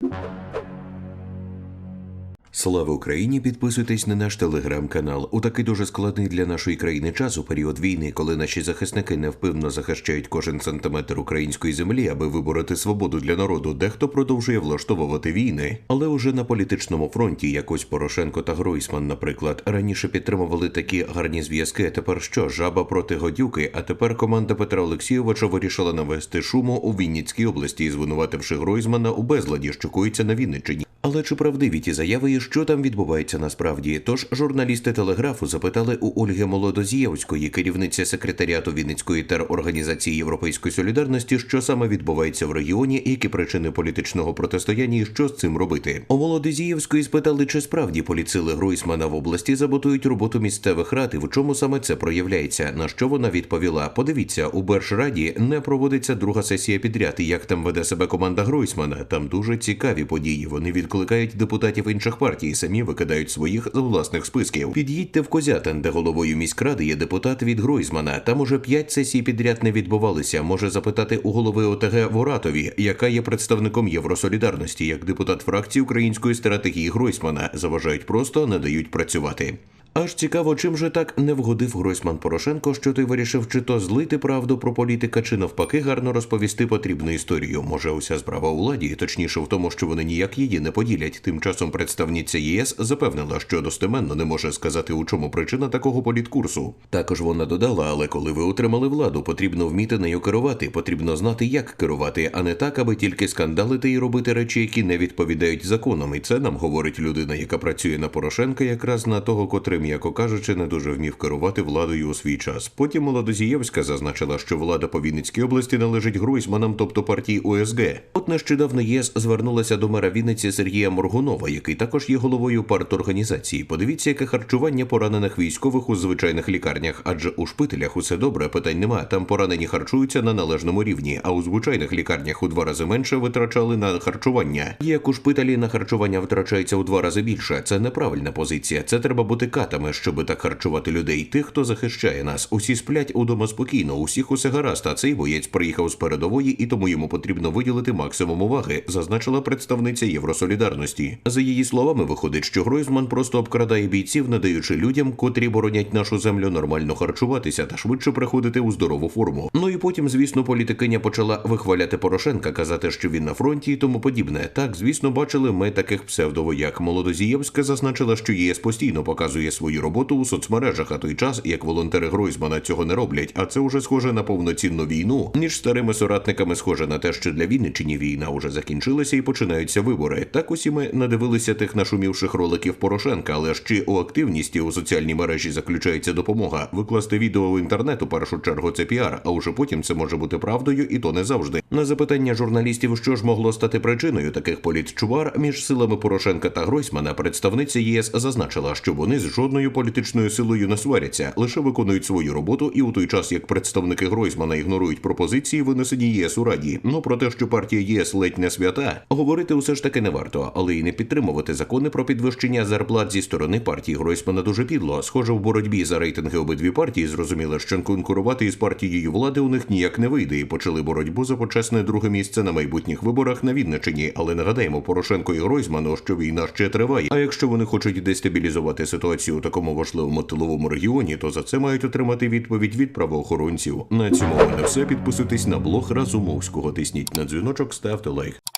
you Слава Україні! Підписуйтесь на наш телеграм-канал. У такий дуже складний для нашої країни час у період війни, коли наші захисники невпинно захищають кожен сантиметр української землі, аби вибороти свободу для народу. Дехто продовжує влаштовувати війни, але уже на політичному фронті, якось Порошенко та Гройсман, наприклад, раніше підтримували такі гарні зв'язки. А тепер що жаба проти годюки? А тепер команда Петра Олексійовича вирішила навести шуму у Вінницькій області, звинувативши Гройсмана у безладі, що коїться на Вінниччині. Але чи правдиві ті заяви що там відбувається насправді? Тож журналісти телеграфу запитали у Ольги Молодозієвської, керівниці секретаріату Вінницької терорганізації Європейської солідарності, що саме відбувається в регіоні, які причини політичного протистояння і що з цим робити. У Молодозієвської спитали, чи справді поліцили Гройсмана в області заботують роботу місцевих рад і в чому саме це проявляється. На що вона відповіла: Подивіться, у Бершраді не проводиться друга сесія підряд. І як там веде себе команда Гройсмана? Там дуже цікаві події. Вони відкликають депутатів інших партій, самі викидають своїх з власних списків. Під'їдьте в Козятин, де головою міськради є депутат від Гройсмана. Там уже п'ять сесій підряд не відбувалися. Може запитати у голови ОТГ Воратові, яка є представником Євросолідарності, як депутат фракції української стратегії Гройсмана. Заважають просто не дають працювати. Аж цікаво, чим же так не вгодив Гройсман Порошенко, що ти вирішив чи то злити правду про політика, чи навпаки гарно розповісти потрібну історію. Може, уся справа у владі, точніше в тому, що вони ніяк її не поділять. Тим часом представниця ЄС запевнила, що достеменно не може сказати, у чому причина такого політкурсу. Також вона додала, але коли ви отримали владу, потрібно вміти нею керувати, потрібно знати, як керувати, а не так, аби тільки скандалити і робити речі, які не відповідають законам. І це нам говорить людина, яка працює на Порошенка, якраз на того, котрий, м'яко кажучи, не дуже вмів керувати владою у свій час. Потім Молодозієвська зазначила, що влада по Вінницькій області належить Гройсманам, тобто партії УСГ. От нещодавно ЄС звернулася до мера Вінниці Сергія Моргунова, який також є головою парторганізації. Подивіться, яке харчування поранених військових у звичайних лікарнях, адже у шпиталях усе добре, питань нема. Там поранені харчуються на належному рівні, а у звичайних лікарнях у два рази менше витрачали на харчування. Як у шпиталі на харчування витрачається у два рази більше. Це неправильна позиція. Це треба бути катами, щоби так харчувати людей. Тих, хто захищає нас. Усі сплять удома спокійно, усіх усе гаразд. А цей боєць приїхав з передової, і тому йому потрібно виділити максимум уваги, зазначила представниця Євросолідарності. За її словами, виходить, що Гройсман просто обкрадає бійців, не даючи людям, котрі боронять нашу землю, нормально харчуватися та швидше приходити у здорову форму. Ну і потім, звісно, політикиня почала вихваляти Порошенка, казати, що він на фронті і тому подібне. Так, звісно, бачили ми таких псевдовояк. Молодозієвська зазначила, що ЄС постійно показує свою роботу у соцмережах, а той час, як волонтери Гройсмана цього не роблять, а це вже схоже на повноцінну війну. Ніж старими соратниками схоже на те, що для Вінниччині війна уже закінчилася і починаються вибори. Так усі ми надивилися тих нашумівших роликів Порошенка, але ж чи у активності у соціальній мережі заключається допомога. Викласти відео в інтернет у першу чергу це піар, а уже потім це може бути правдою, і то не завжди. На запитання журналістів, що ж могло стати причиною таких політчувар між силами Порошенка та Гройсмана, представниця ЄС зазначила, що вони з жодною політичною силою не сваряться, лише виконують свою роботу, і у той час як представники Гройсмана ігнорують пропозиції, винесені ЄС у раді. Ну про те, що партія ЄС ледь не свята, говорити усе ж таки не варто, але й не підтримувати закони про підвищення зарплат зі сторони партії Гройсмана дуже підло. Схоже, в боротьбі за рейтинги обидві партії зрозуміли, що конкурувати із партією влади у них ніяк не вийде, і почали боротьбу за почесне друге місце на майбутніх виборах на Вінничині. Але нагадаємо Порошенко і Гройсману, що війна ще триває. А якщо вони хочуть дестабілізувати ситуацію такому важливому тиловому регіоні, то за це мають отримати відповідь від правоохоронців. На цьому в мене все. Підписуйтесь на блог Разумовського. Тисніть на дзвіночок, ставте лайк.